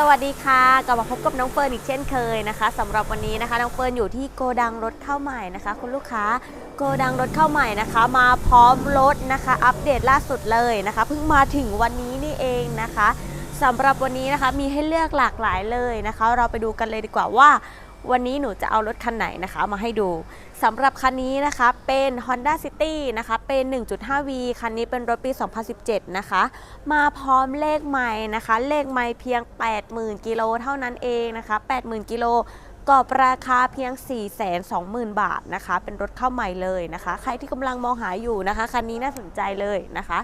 สวัสดีค่ะกลับมาพบกับน้องเฟิร์นอีกเช่นเคยนะคะสำหรับวันนี้นะคะน้องเฟิร์นอยู่ที่โกดังรถเข้าใหม่นะคะ คุณลูกค้าโกดังรถเข้าใหม่นะคะ มาพร้อมรถนะคะ อัปเดตล่าสุดเลยนะคะเพิ่งมาถึงวันนี้นี่เองนะคะสำหรับวันนี้นะคะมีให้เลือกหลากหลายเลยนะคะ เราไปดูกันเลยดีกว่าว่า วันนี้หนูจะเอารถคันไหนนะคะ มาให้ดู สำหรับคันนี้นะคะเป็น Honda City นะคะเป็น 1.5V คันนี้เป็นรถปี 2017 นะคะ มาพร้อมเลขไม้นะคะ เลขไม้เพียง 80,000 กิโลเท่านั้นเองนะคะ 80,000 กิโลกอบราคาเพียง 420,000 บาทนะคะ เป็นรถเข้าใหม่เลยนะคะ ใครที่กำลังมองหาอยู่นะคะ คันนี้น่าสนใจเลยนะคะ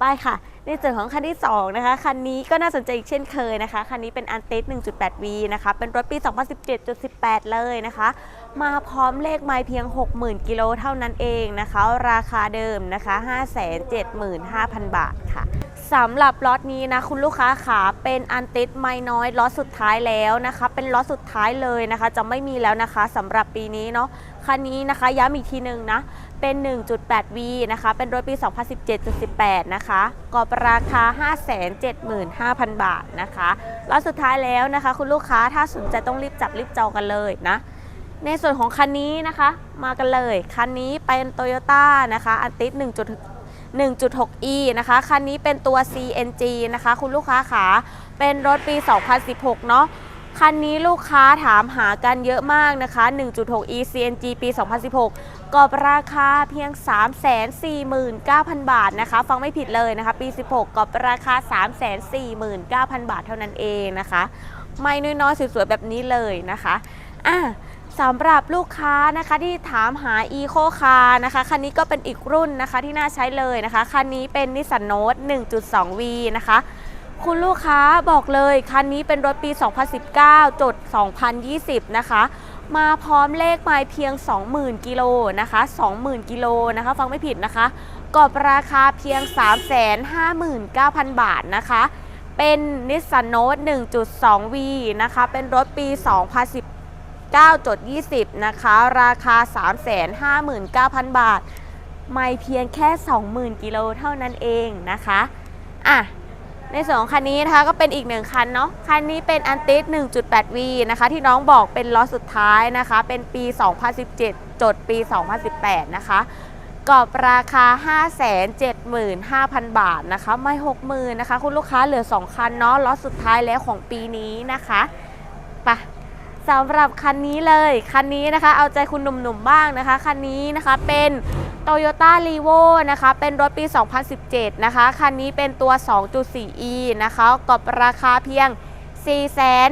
ไปค่ะ ในส่วนของคันที่ 2 นะคะ คันนี้ก็น่าสนใจอีกเช่นเคยนะคะ คันนี้เป็นอันเต 1.8V นะคะ เป็นรถปี 2017.18 เลยนะคะ มาพร้อมเลขไม้เพียง 60,000 กิโลเท่านั้นเองนะคะ ราคาเดิมนะคะ 575,000 บาทค่ะ สำหรับล็อตนี้นะคุณลูกค้าขาเป็นอันติดไม่น้อยล็อตสุดท้ายแล้วนะคะ เป็นล็อตสุดท้ายเลยนะคะ จะไม่มีแล้วนะคะสำหรับปีนี้เนาะคันนี้นะคะย้ำอีกทีหนึ่งนะเป็น 1.8V นะคะ เป็นรถปี 2017.18 นะคะกอบราคา 575,000 บาทนะคะรอบสุดท้ายแล้วนะคะ คุณลูกค้าถ้าสนใจต้องรีบจับรีบจองกันเลยนะในส่วนของคันนี้นะคะ มากันเลย คันนี้เป็น Toyota นะคะอันติส1 1.6e นะคะ คันนี้เป็นตัว CNG นะคะ คุณลูกค้าขาเป็นรถปี 2016 เนาะคันนี้ลูกค้าถามหากันเยอะมากนะคะ 1.6e CNG ปี 2016กอบราคาเพียง 349,000 บาทนะคะ ฟังไม่ผิดเลยนะคะ ปี 16กอบราคา 349,000 บาทเท่านั้นเองนะคะ ไม่น้อยๆสวยๆแบบนี้เลยนะคะ อะ สำหรับลูกค้านะคะที่ถามหา Eco Car นะคะคันนี้ก็เป็นอีกรุ่นนะคะที่น่าใช้เลยนะคะ คันนี้เป็น Nissan Note 1.2V นะคะ คุณลูกค้าบอกเลย คันนี้เป็นรถปี 2019 จด 2020 นะคะ มาพร้อมเลขไมล์เพียง 20,000 กิโลนะคะ 20,000 กิโลนะคะ ฟังไม่ผิดนะคะกอบราคาเพียง 359,000 บาทนะคะ เป็น Nissan Note 1.2V นะคะ เป็นรถปี 201 9.20 นะคะ ราคา 359,000 บาท ไม่เพียงแค่ 20,000 กิโลเท่านั้นเองนะคะ อะ ในส่วนของคันนี้นะคะก็เป็นอีกหนึ่งคันเนาะ คันนี้เป็นอันติส 1.8V นะคะ ที่น้องบอกเป็นล้อสุดท้ายนะคะ เป็นปี 2017 จดปี 2018 นะคะกรอบราคา 575,000 บาทนะคะ ไม่ 60,000นะคะ คุณลูกค้าเหลือ 2 คันเนาะ ล้อสุดท้ายแล้วของปีนี้นะคะ ไป สำหรับคันนี้เลย คันนี้นะคะ เอาใจคุณหนุ่มๆบ้างนะคะ คันนี้นะคะเป็น Toyota r e v o นะคะ เป็นรถปี 2017 นะคะ คันนี้เป็นตัว 2.4e นะคะกอบราคาเพียง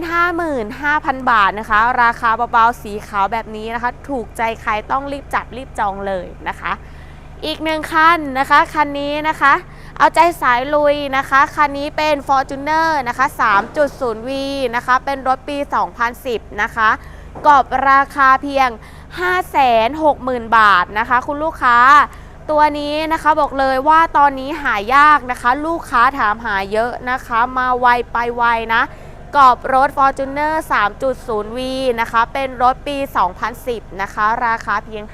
455,000 บาทนะคะ ราคาเบาๆ สีขาวแบบนี้นะคะ ถูกใจใครต้องรีบจัดรีบจองเลยนะคะ อีกหนึ่งคันนะคะ คันนี้นะคะ เอาใจสายลุยนะคะคันนี้เป็น Fortuner นะคะ 3.0V นะคะ เป็นรถปี 2010 นะคะกอบราคาเพียง 560,000 บาทนะคะ คุณลูกค้าตัวนี้นะคะบอกเลยว่าตอนนี้หายากนะคะ ลูกค้าถามหาเยอะนะคะ มาไวไปไวนะ กอบรถ Fortuner 3.0V นะคะ เป็นรถปี 2010 นะคะ ราคาเพียง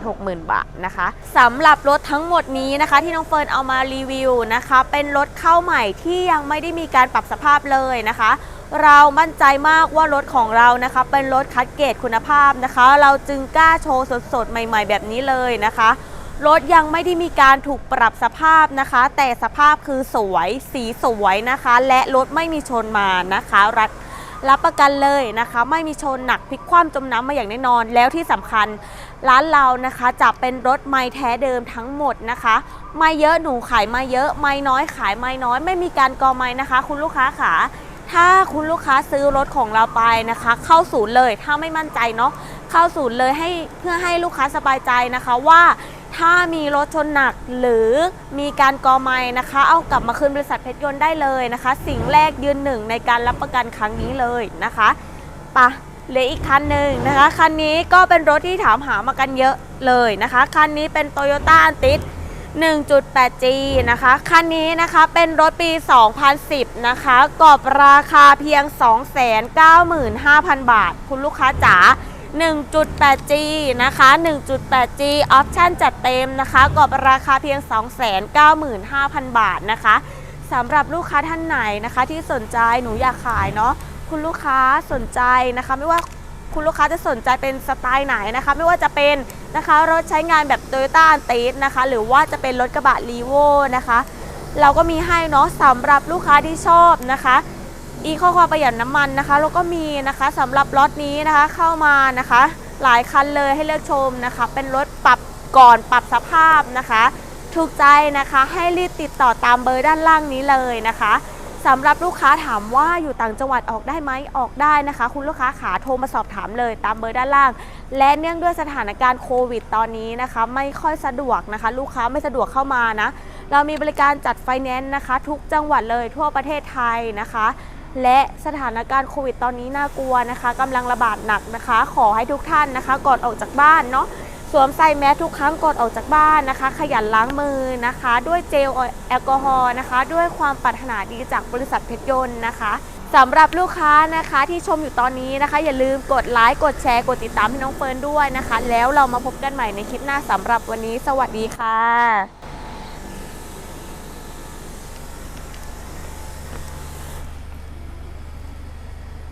560,000 บาทนะคะสำหรับรถทั้งหมดนี้นะคะ ที่น้องเฟิร์นเอามารีวิวนะคะ เป็นรถเข้าใหม่ที่ยังไม่ได้มีการปรับสภาพเลยนะคะ เรามั่นใจมากว่ารถของเรานะคะ เป็นรถคัดเกรดคุณภาพนะคะ เราจึงกล้าโชว์สดๆ ใหม่ ๆ แบบนี้เลยนะคะ รถยังไม่ได้มีการถูกปรับสภาพนะคะ แต่สภาพคือสวยสีสวยนะคะ และรถไม่มีชนมานะคะรัฐรับประกันเลยนะคะ ไม่มีชนหนักพลิกคว่ำจมน้ำมาอย่างแน่นอน แล้วที่สำคัญร้านเรานะคะจะเป็นรถไม่แท้เดิมทั้งหมดนะคะ ไม่เยอะหนูขายมาเยอะไม่น้อยขายไม่น้อย ไม่มีการกอไม่นะคะ คุณลูกค้าขาถ้าคุณลูกค้าซื้อรถของเราไปนะคะ เข้าศูนย์เลยถ้าไม่มั่นใจเนาะเข้าศูนย์เลยให้เพื่อให้ลูกค้าสบายใจนะคะว่า ถ้ามีรถชนหนักหรือมีการกอไม้นะคะ เอากลับมาคืนบริษัทเพชรยนต์ได้เลยนะคะ สิ่งแรกยืนหนึ่งในการรับประกันครั้งนี้เลยนะคะปะเหลืออีกคันหนึ่งนะคะ คันนี้ก็เป็นรถที่ถามหามากันเยอะเลยนะคะ คันนี้เป็น Toyota a n t i s 1.8G นะคะ คันนี้นะคะเป็นรถปี 2010 นะคะกอบราคาเพียง 295,000 บาท คุณลูกค้าจ๋า 1.8G นะคะ 1.8G ออปชั่นจัดเต็มนะคะกรอบราคาเพียง 295,000 บาทนะคะสำหรับลูกค้าท่านไหนนะคะที่สนใจหนูอยากขายเนาะคุณลูกค้าสนใจนะคะ ไม่ว่าคุณลูกค้าจะสนใจเป็นสไตล์ไหนนะคะ ไม่ว่าจะเป็นนะคะรถใช้งานแบบ Toyota a n t i s นะคะ หรือว่าจะเป็นรถกระบะ r e v o นะคะ เราก็มีให้เนาะสำหรับลูกค้าที่ชอบนะคะ อีข้อความประหยัดน้ำมันนะคะแล้วก็มีนะคะสำหรับรถนี้นะคะเข้ามานะคะ หลายคันเลยให้เลือกชมนะคะ เป็นรถปรับก่อนปรับสภาพนะคะ ถูกใจนะคะให้รีบติดต่อตามเบอร์ด้านล่างนี้เลยนะคะสำหรับลูกค้าถามว่าอยู่ต่างจังหวัดออกได้ไหมออกได้นะคะ คุณลูกค้าขาโทรมาสอบถามเลยตามเบอร์ด้านล่าง และเนื่องด้วยสถานการณ์โควิด ตอนนี้นะคะ ไม่ค่อยสะดวกนะคะ ลูกค้าไม่สะดวกเข้ามานะ เรามีบริการจัดไฟแนนซ์นะคะ ทุกจังหวัดเลยทั่วประเทศไทยนะคะ และสถานการณ์โควิดตอนนี้น่ากลัวนะคะกำลังระบาดหนักนะคะ ขอให้ทุกท่านนะคะ ก่อนออกจากบ้านเนาะสวมใส่แมสทุกครั้งก่อนออกจากบ้านนะคะ ขยันล้างมือนะคะ ด้วยเจลแอลกอฮอล์นะคะ ด้วยความปรารถนาดีจากบริษัทเพชรยนต์นะคะสำหรับลูกค้านะคะที่ชมอยู่ตอนนี้นะคะ อย่าลืมกดไลค์กดแชร์กดติดตามให้น้องเฟิร์นด้วยนะคะ แล้วเรามาพบกันใหม่ในคลิปหน้าสำหรับวันนี้ สวัสดีค่ะ